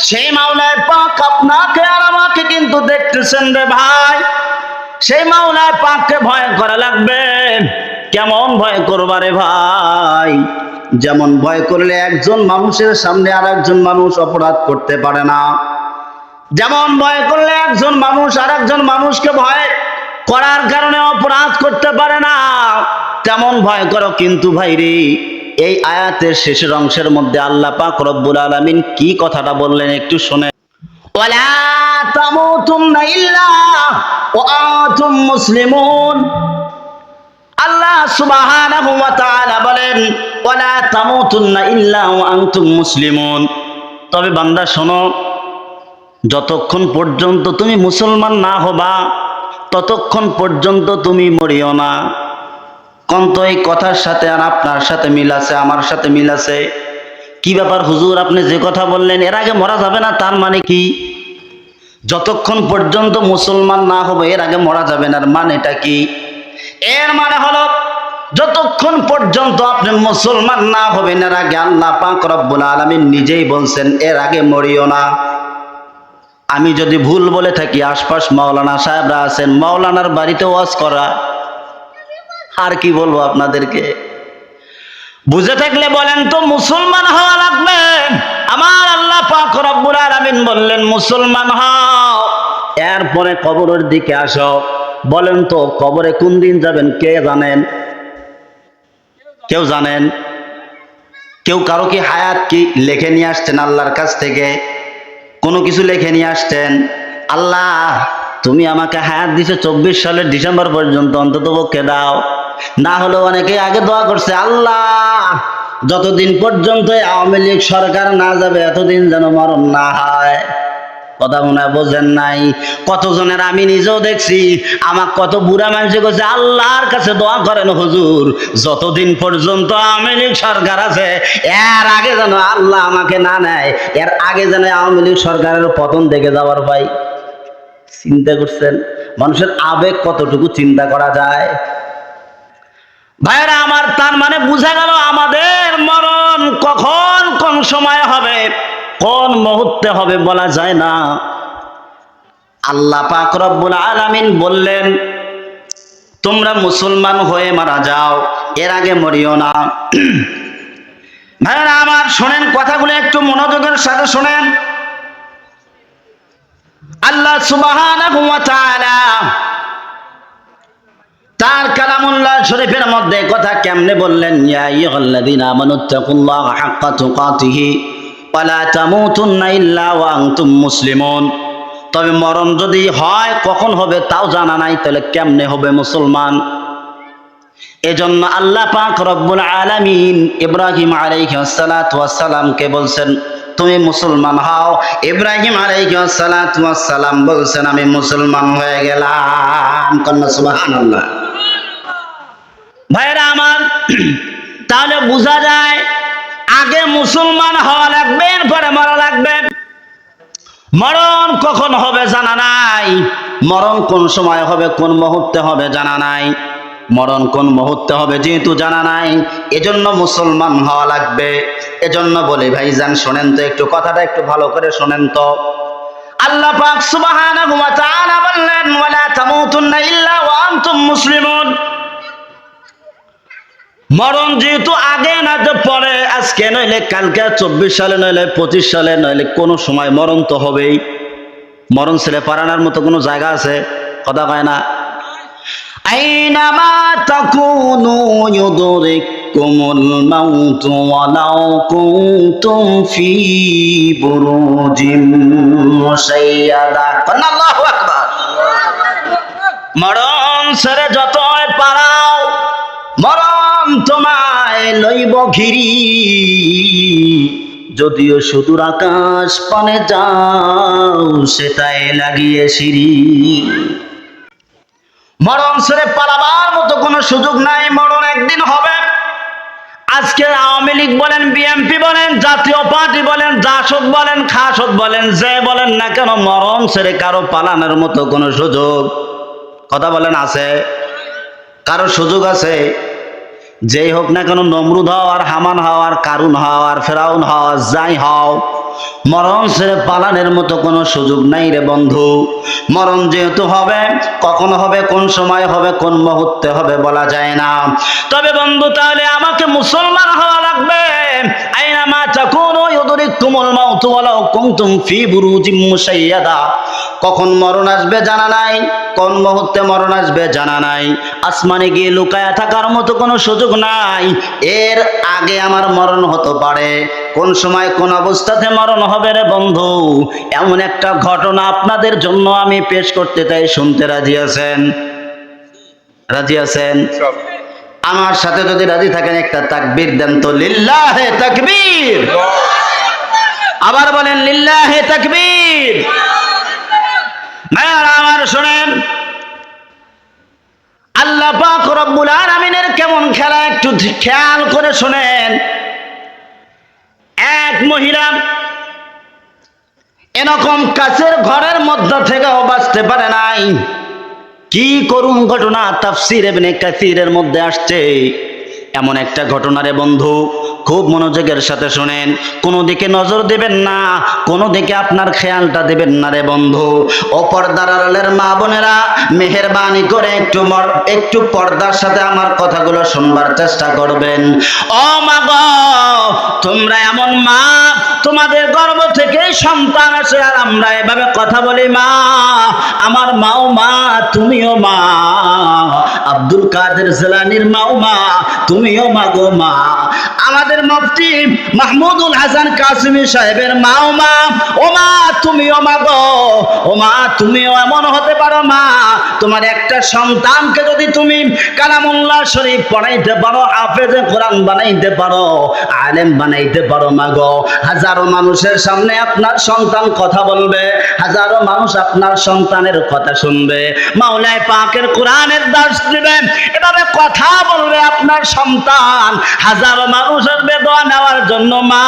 সেই মাওলায় পাক আপনাকে আর আমাকে কিন্তু দেখতেছেন রে ভাই। সেই মাওলায় পাককে ভয় করা লাগবে। কেমন ভয় করবারে ভাই? যেমন ভয় করলে একজন মানুষের সামনে আর একজন মানুষ অপরাধ করতে পারে না। যেমন ভয় করলে একজন মানুষ আর একজন মানুষকে ভয় করার কারণে অপরাধ করতে পারে না। তেমন ভয় করো কিন্তু ভাই রে এই আয়াতের শেষের অংশের মধ্যে আল্লাহ পাক রব্বুল আলামিন কি কথাটা বললেন একটু শুনে। ওয়ালা তামুতুন্না ইল্লা ওয়া আনতুম মুসলিমুন। আল্লাহ সুবহানাহু ওয়া তাআলা বলেন, ওয়ালা তামুতুন্না ইল্লা ওয়া আনতুম মুসলিমুন। তবে বান্দা, শোনো, যতক্ষণ পর্যন্ত তুমি মুসলমান না হবা, ততক্ষণ পর্যন্ত তুমি মরিও না। কন্ত এই কথার সাথে আর আপনার সাথে মিল আছে, আমার সাথে মিল আছে। কি ব্যাপার হুজুর, আপনি যে কথা বললেন, এর আগে মরা যাবে না? তার মানে কি? যতক্ষণ পর্যন্ত মুসলমান না হবে, এর আগে মরা যাবে না মানেটা কি? এর মানে হলো, যতক্ষণ পর্যন্ত আপনি মুসলমান না হবেন, এর আগে আল্লাহ পাক রব্বুল আলামিন নিজেই বলছেন, এর আগে মরিও না। আমি যদি ভুল বলে থাকি, আশপাশ মাওলানা সাহেবরা আছেন, মাওলানার বাড়িতে ওয়াজ করা। আর কি বলব আপনাদেরকে? বুঝে থাকলে বলেন তো, মুসলমান হওয়া লাগবে। আমার আল্লাহ পাক রব্বুল বললেন, মুসলমান হও। এরপরে কবরের দিকে আসো। বলেন তো, কবরে কোন দিন যাবেন, কে জানেন? কেউ জানেন? কেউ কারও কি হায়াত কি লেখে নিয়ে আসছেন আল্লাহর কাছ থেকে? কোনো কিছু লেখে নিয়ে আসছেন? আল্লাহ, তুমি আমাকে হায়াত দিছো চব্বিশ সালের ডিসেম্বর পর্যন্ত অন্তত পক্ষে দাও। না হলে অনেকে আগে দোয়া করছে, আল্লাহ, যতদিন পর্যন্ত আওয়ামী লীগ সরকার না যাবে, এতদিন যেন মরণ না হয়। কথা মনে হয় বোঝেন নাই। কতজনের আমি নিজেও দেখছি, আমার কত বুড়া মানুষ করছে আল্লাহর কাছে দোয়া করেন হুজুর, যতদিন পর্যন্ত আওয়ামী লীগ সরকার আছে, এর আগে যেন আল্লাহ আমাকে না নেয়, এর আগে যেন আওয়ামী লীগ সরকারের পতন দেখে যাওয়ার ভাই চিন্তা করছেন, মানুষের আবেগ কতটুকু চিন্তা করা যায়? ভাইরা আমার তার মানে বোঝা গেল আমাদের মরণ কখন, কোন সময় হবে, কোন মুহূর্তে হবে বলা যায় না। আল্লাহ পাক রব্বুল আলামিন বললেন, তোমরা মুসলমান হয়ে মারা যাও, এর আগে মরিও না। ভাইরা আমার শোনেন কথাগুলো একটু মনোযোগের সাথে শোনেন। আল্লাহ তার কালামুল্লাহ শরীফের মধ্যে কথা কেমনে বললেন? ইয়া আইয়ুহাল্লাযীনা আমানুত্তাকুল্লাহা হাক্কা তুকাতিহি ওয়া লা তামুতুন্না ইল্লা ওয়া আনতুম মুসলিমুন। তবে মরণ যদি হয়, কখন হবে তাও জানা নাই, তাহলে কেমনে হবে মুসলমান? এজন্য আল্লাহ পাক রব্বুল আলামিন ইব্রাহিম আলাইহিস সালাতু ওয়াস সালামকে বলছেন, তুমি মুসলমান হও। ইব্রাহিম আলাইহিস সালাতু ওয়াস সালাম বলছেন, আমি মুসলমান হয়ে গেলাম। কন্যা সুবহানাল্লাহ। ভাইরা আমার, তাহলে বোঝা যায় আগে মুসলমান হওয়া লাগবে, এরপরে মরা লাগবে। মরণ কখন হবে জানা নাই। মরণ কোন সময় হবে, কোন মুহূর্তে হবে জানা নাই। মরণ কোন মুহূর্তে হবে যেহেতু জানা নাই, এজন্য মুসলমান হওয়া লাগবে। এজন্য বলি, ভাইজান, শোনেন তো, একটু কথাটা একটু ভালো করে শোনেন তো। আল্লাহ পাক সুবহানাহু ওয়া তাআলা বললেন, ওয়ালা তামুতুন্না ইল্লা ওয়া আনতুম মুসলিমুন। মরণ যেহেতু আগে, না তো পরে। আজকে নইলে কালকে, চব্বিশ সালে নইলে পঁচিশ সালে নইলে কোনো সময় মরণ তো হবেই। মরণ ছেলে পারানোর মতো কোনো জায়গা আছে? কথা কয় না। মরণ ছেড়ে যতই পারাও, মরণ তোমায় লইব ঘিরি। যদিও সুদূর আকাশ পানে যাও, সেটাই লাগিয়ে সিঁড়ি। মরণ ছেড়ে পালাবার মতো কোনো সুযোগ নাই, মরণ একদিন হবে। আজকে আওয়ামী লীগ বলেন, বিএনপি বলেন, জাতীয় পার্টি বলেন, জাসদ বলেন, খাসদ বলেন, যে বলেন না কেন, মরণ ছেড়ে কারও পালানোর মতো কোনো সুযোগ। কথা বলেন, আছে? কারও সুযোগ আছে? যেই হোক না কেন, নমরুদ হও আর হামান হও আর কারুন হও আর ফেরাউন হও যাই হও। মরণ ছেড়ে পালানের মতো কোনো সুযোগ নাই রে বন্ধু। মরণ যেহেতু হবে, কখন হবে, কোন সময় হবে, কোন মুহূর্তে হবে বলা যায় না। তবে বন্ধু, তাহলে আমাকে মুসলমান হওয়া লাগবে। ফি কখন মরণ আসবে জানা নাই। কোন মুহূর্তে মরণ আসবে জানা নাই। আসমানে গিয়ে লুকায়া থাকার মতো কোনো সুযোগ নাই। এর আগে আমার মরণ হতে পারে। কোন সময় কোন অবস্থাতে মরণ হবে রে বন্ধু? এমন একটা ঘটনা আপনাদের জন্য আমি পেশ করতে চাই। শুনতে রাজি আছেন? রাজি আছেন? আমার সাথে যদি রাজি থাকেন একটা তাকবীর দেন তো। লিল্লাহে তাকবীর! আবার বলেন, লিল্লাহে তাকবীর! ভাইয়ারা আমার শোনেন, আল্লাহ পাক রব্বুল আলামিনের কেমন খেলা একটু খেয়াল করে শোনেন। এক মহিলা এরকম কাছের ঘরের মধ্য থেকেও বাঁচতে পারে নাই। কি করুন ঘটনা তাফসির এবনে কাসিরের মধ্যে আসছে। এমন একটা ঘটনা রে বন্ধু। খুব মনোযোগের সাথে শোনেন। কোনো দিকে নজর দেবেন না, কোনো দিকে আপনার খেয়ালটা দেবেন না রে বন্ধু। ও পর্দার মা বোনেরা মেহেরবানি করে একটু একটু পর্দার সাথে আমার কথাগুলো শুনবার চেষ্টা করবেন। ও মা তোমরা এমন মা, তোমাদের গর্ভ থেকে সন্তান আসে আর আমরা এভাবে কথা বলি মা। আমার মাও মা, তুমিও মা। আব্দুল কাদের জেলানির মাও মা, তুমিও মা গো মা। আমাদের মুফতি মাহমুদুল হাসান কাসিমি সাহেবের মাও মা, ও মা, তুমিও মা গো, ও মা, তুমিও এমন হতে পারো মা। তোমার একটা সন্তানকে যদি তুমি কালামুল্লাহ শরীফ পড়াইতে পারো, হাফেজে কোরআন বানাইতে পারো, আলেম বানাইতে পারো মা গো। হাজারো মানুষের সামনে আপনার সন্তান কথা বলবে, হাজারো মানুষ আপনার সন্তানের কথা শুনবে। মাওলায় পাকের কোরআনের দাস দিবে এভাবে কথা বলবে আপনার সন্তান। হাজারো মানুষ আসবে দোয়া নেওয়ার জন্য মা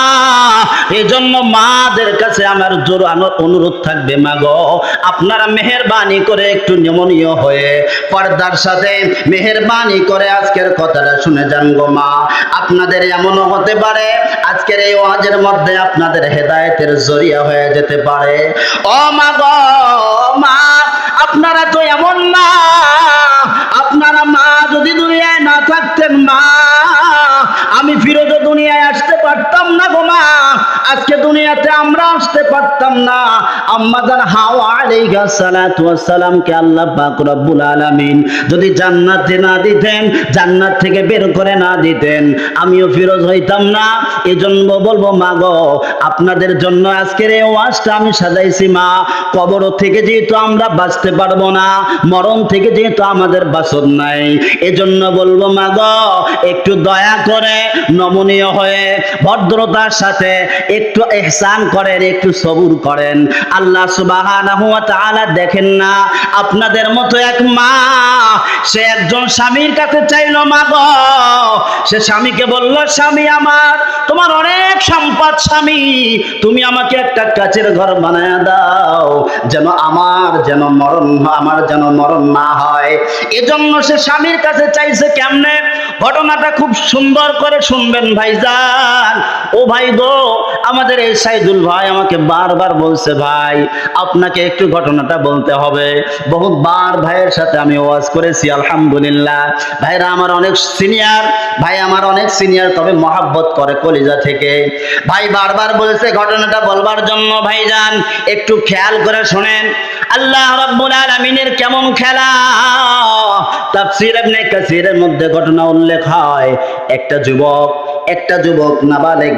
এই জন্য মাদের কাছে আমার জোর অনুরোধ থাকবে মা গো। আপনারা মেহেরবানি করে একটু নমনীয় হয়ে পর্দার সাথে মেহেরবানি করে আজকের কথাটা শুনে যান গো মা। আপনাদের এমনও হতে পারে, আজকের এই ওয়াজের মধ্যে আপনাদের হেদায়েতের জরিয়া হয়ে যেতে পারে। ও মা গো, মা, আপনারা তো এমন না। আপনারা মা যদি দুনিয়ায় না থাকতেন মা আমি ফিরোজও দুনিয়ায় আসতে পারতাম না গো মা আজকে দুনিয়াতে আমরা আসতে পারতাম না। আম্মা জান হাওয়া আলাইহা সালাতু ওয়াসসালামকে আল্লাহ পাক রব্বুল আলামিন যদি জান্নাতে না দিতেন, জান্নাত থেকে বের করে না দিতেন, আমিও ফিরোজ হইতাম না। এজন্য বলব মা গো আপনাদের জন্য আজকের এই ওয়াজটা আমি সাজাইছি, মা। কবর থেকে যেহেতু আমরা বাঁচতে পারব না, মরণ থেকে যেহেতু আমাদের বাসন নাই, এজন্য বলব মা গো একটু দয়া করে নমনীয় হয়ে ভদ্রতার সাথে একটু এহসান করেন, একটু সবুর করেন। আল্লাহ তাআলা দেখেন না, আপনাদের মতো এক মা, সে একজন স্বামীর কাছে চাইলো, মা গো, সে স্বামীকে বলল, স্বামী আমার, তোমার অনেক সম্পদ স্বামী, তুমি আমাকে একটা কাচের ঘর বানায় দাও, যেন আমার যেন মরণ, আমার যেন মরণ না হয়। এজন্য সে স্বামীর কাছে চাইছে কেমনে? ঘটনাটা খুব সুন্দর করে শুনবেন ভাইজান। ও ভাই গো আমাদের এই সাইদুল ভাই আমাকে বারবার বলছে, ভাই, আপনাকে একটু ঘটনাটা বলতে হবে। বহুত বার ভাইয়ের সাথে আমি ওয়াজ করেছি, আলহামদুলিল্লাহ। ভাইরা আমার অনেক সিনিয়র, ভাই আমার অনেক সিনিয়র, তবে মহাব্বত করে কলিজা থেকে। ভাই বারবার বলেছে, ঘটনাটা বলবার জন্য ভাইজান, একটু খেয়াল করে শোনেন। আল্লাহ রাব্বুল আলামিনের কেমন খেলা তাফসীর ইবনে কাসিরের মধ্যে ঘটনা উল্লেখ হয়। একটা যুবক একটা যুবক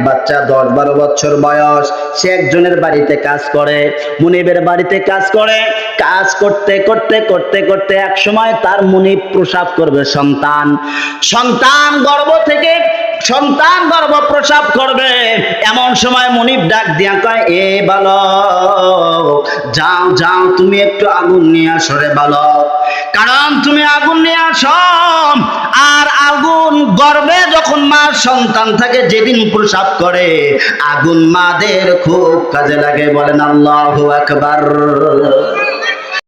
বাচ্চা, দশ বারো বছর বয়স, সে একজনের বাড়িতে কাজ করে, মুনিবের বাড়িতে কাজ করে। কাজ করতে করতে করতে করতে এক সময় তার মুনিব প্রসাব করবে সন্তান। সন্তান গর্ব থেকে সন্তান গর্ভ প্রসাব করবে। এমন সময় মুনিব ডাক দিয়া কয়, এ বালক, যাও যাও, তুমি একটু আগুন নিয়ে আসো রে বালক। কারণ তুমি আগুন নিয়ে আসো, আর আগুন গর্বে যখন মার সন্তান থাকে, যেদিন প্রসাব করে, আগুন মাদের খুব কাজে লাগে বলেন আল্লাহু আকবার।